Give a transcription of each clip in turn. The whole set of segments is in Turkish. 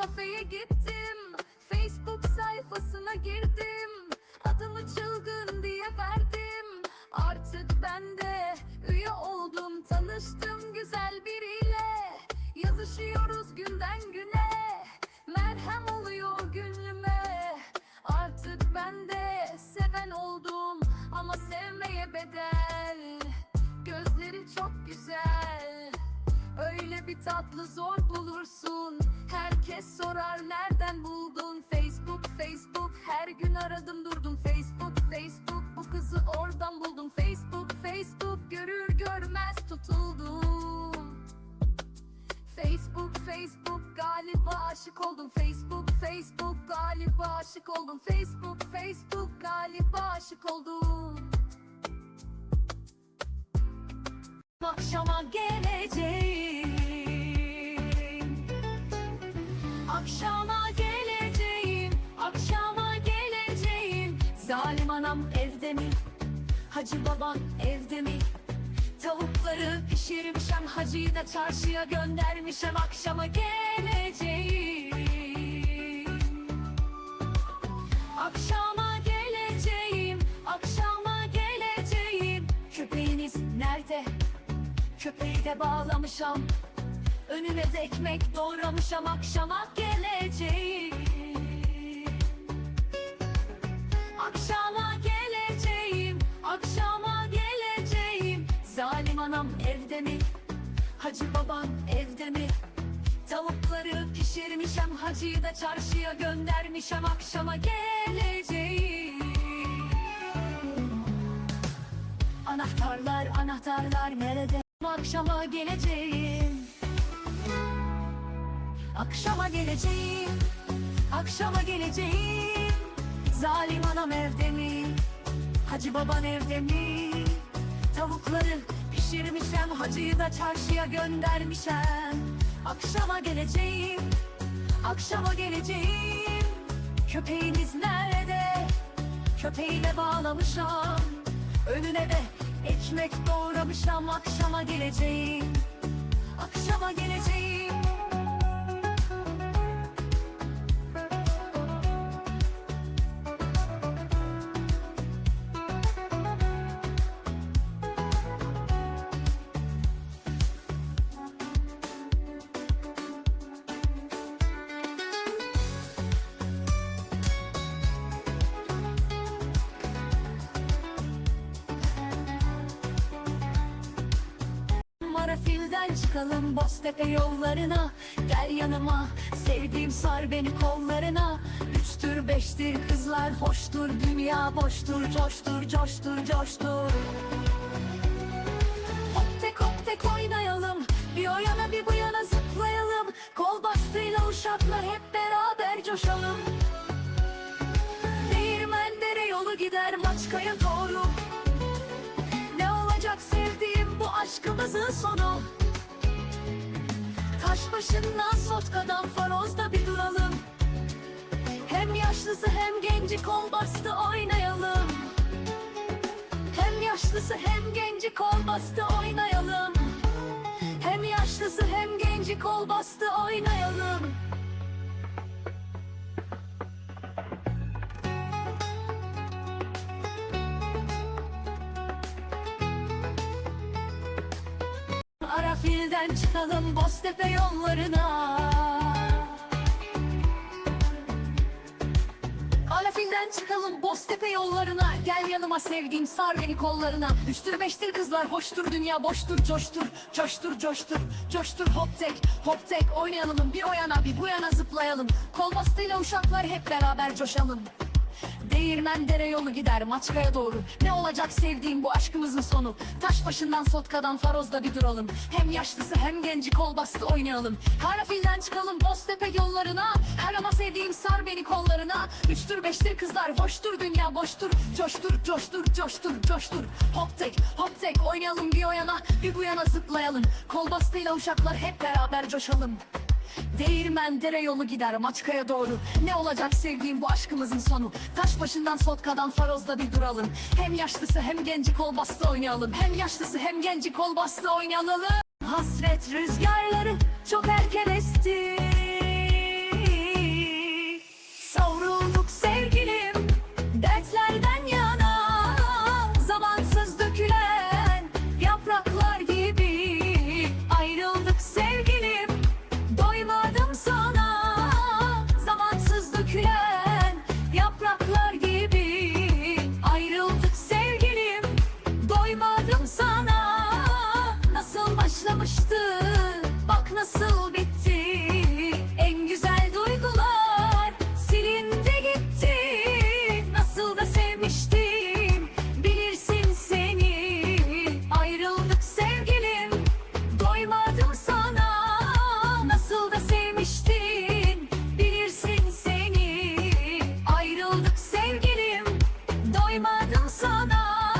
kafeye gittim. Facebook sayfasına girdim. Adımı çılgın diye verdim. Artık ben de üye oldum. Tanıştım güzel biriyle. Yazışıyoruz günden güne. Merhem oluyor gönlüme Artık ben de seven oldum Ama sevmeye bedel. Gözleri çok güzel. Öyle bir tatlı zor bulursun oldum Facebook Facebook galiba aşık oldum Facebook Facebook galiba aşık oldum Akşama geleceğim. Akşama geleceğim. Akşama geleceğim. Zalim anam evde mi? Hacı baban evde mi? Tavukları pişirmişem Hacıyı da çarşıya göndermişem. Akşama geleceğim Akşama geleceğim, akşama geleceğim. Köpeğiniz nerede? Köpeği de bağlamışam. Önüme de ekmek doğramışam, akşama geleceğim. Akşama geleceğim, akşama geleceğim. Zalim anam evde mi? Hacı babam evde mi? Tavukları pişirmişem Hacıyı da çarşıya göndermişem Akşama geleceğim Anahtarlar anahtarlar nerede? Akşama geleceğim Akşama geleceğim Akşama geleceğim Zalim anam evde mi? Hacı baban evde mi? Tavukları pişirmişem Hacıyı da çarşıya göndermişem Akşama geleceğim Akşama geleceğim. Köpeğiniz nerede? Köpeğiyle bağlamışam. Önüne de ekmek doğramışam Akşama geleceğim çıkalım Boztepe yollarına. Gel yanıma. Sevdiğim sar beni kollarına. Üçtür beştir kızlar hoştur. Dünya boştur coştur coştur coştur. Hop tek hop tek oynayalım. Bir o yana bir bu yana zıplayalım. Kol bastıyla uşaklar hep beraber coşalım. Değirmendere yolu gider Maçka'ya doğru. Ne olacak sevdiğim bu aşkımızın sonu Taş başından Sotka'dan Faroz'da bir duralım. Hem yaşlısı hem genci kol bastı oynayalım. Hem yaşlısı hem genci kol bastı oynayalım. Hem yaşlısı hem genci kol bastı oynayalım Arafil'den çıkalım Boztepe yollarına. Arafil'den çıkalım Boztepe yollarına. Gel yanıma sevdiğim sar beni kollarına. Üçtür beştir kızlar hoştur dünya boştur Coştur. Coştur coştur Coştur hop tek hop tek. Oynayalım bir o yana bir bu yana zıplayalım. Kol bastıyla uşaklar hep beraber coşalım Değirmen dere yolu gider Maçka'ya doğru. Ne olacak sevdiğim bu aşkımızın sonu? Taş başından Sotka'dan Faroz'da bir duralım. Hem yaşlısı hem genci kol bastı oynayalım. Harafil'den çıkalım Boztepe yollarına. Her ama sevdiğim sar beni kollarına. Üçtür beştir kızlar hoştur dünya boştur. Coştur coştur coştur coştur. Hop tek hop tek oynayalım bir o yana bir bu yana zıplayalım. Kol bastıyla uşaklar hep beraber coşalım Değirmen dere yolu gider Maçka'ya doğru. Ne olacak sevdiğim bu aşkımızın sonu? Taş başından Sotka'dan Faroz'da bir duralım. Hem yaşlısı hem genci kol bastı oynayalım. Hem yaşlısı hem genci kol bastı oynayalım. Hasret rüzgarları çok erken esti Kıyamadım sana.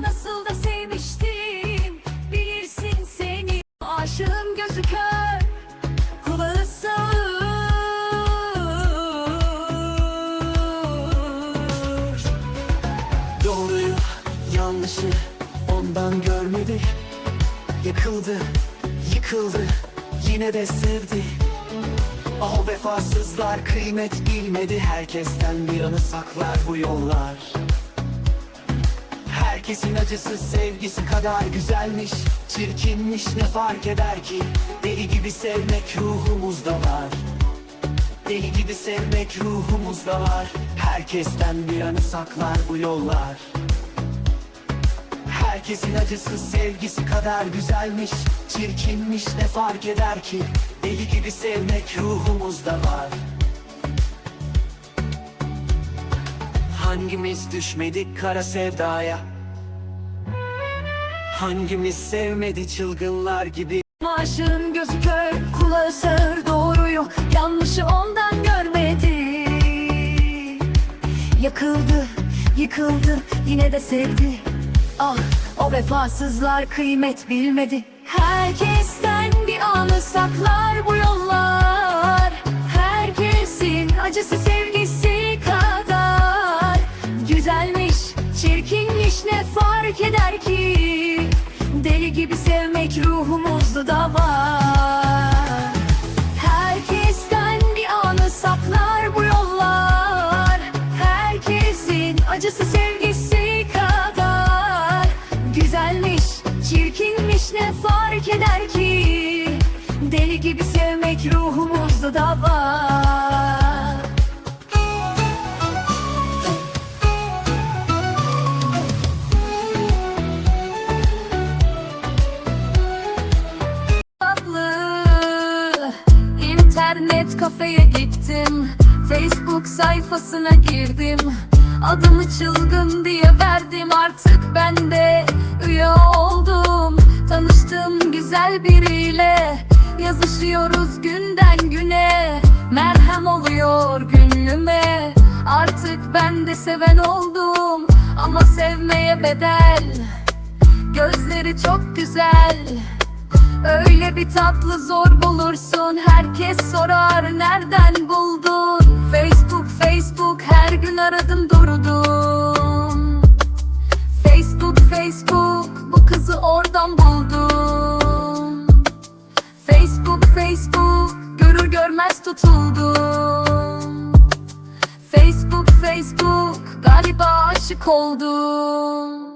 Nasıl da sevmiştim. Bilirsin seni. Aşığım gözü kör. Kulağı sağır Doğruyu yanlışı Ondan görmedi. Yıkıldı Yıkıldı Yine de sevdi. Ah vefasızlar kıymet bilmedi. Herkesten bir anı saklar bu yollar. Herkesin acısı sevgisi kadar güzelmiş. Çirkinmiş ne fark eder ki? Deli gibi sevmek ruhumuzda var. Deli gibi sevmek ruhumuzda var. Herkesten bir anı saklar bu yollar. Herkesin acısı sevgisi kadar güzelmiş. Çirkinmiş ne fark eder ki? Deli gibi sevmek ruhumuzda var. Hangimiz düşmedik kara sevdaya Hangimiz sevmedi çılgınlar gibi? Aşığın gözü kör, kulağı sağır Doğruyu, yanlışı ondan görmedi. Yakıldı, yıkıldı, yine de sevdi. Ah, o vefasızlar kıymet bilmedi. Herkesten bir anı saklar bu yollar sevmek ruhumuzda da var. Tatlı İnternet kafeye gittim. Facebook sayfasına girdim. Adımı çılgın diye verdim. Artık ben de üye oldum. Tanıştım güzel biriyle Yazışıyoruz günden güne. Merhem oluyor gönlüme. Artık ben de seven oldum Ama sevmeye bedel. Gözleri çok güzel. Öyle bir tatlı zor bulursun. Herkes sorar nereden buldun? Facebook Facebook her gün aradım durdum. Facebook Facebook bu kızı oradan buldum görmez tutuldum. Facebook Facebook galiba aşık oldum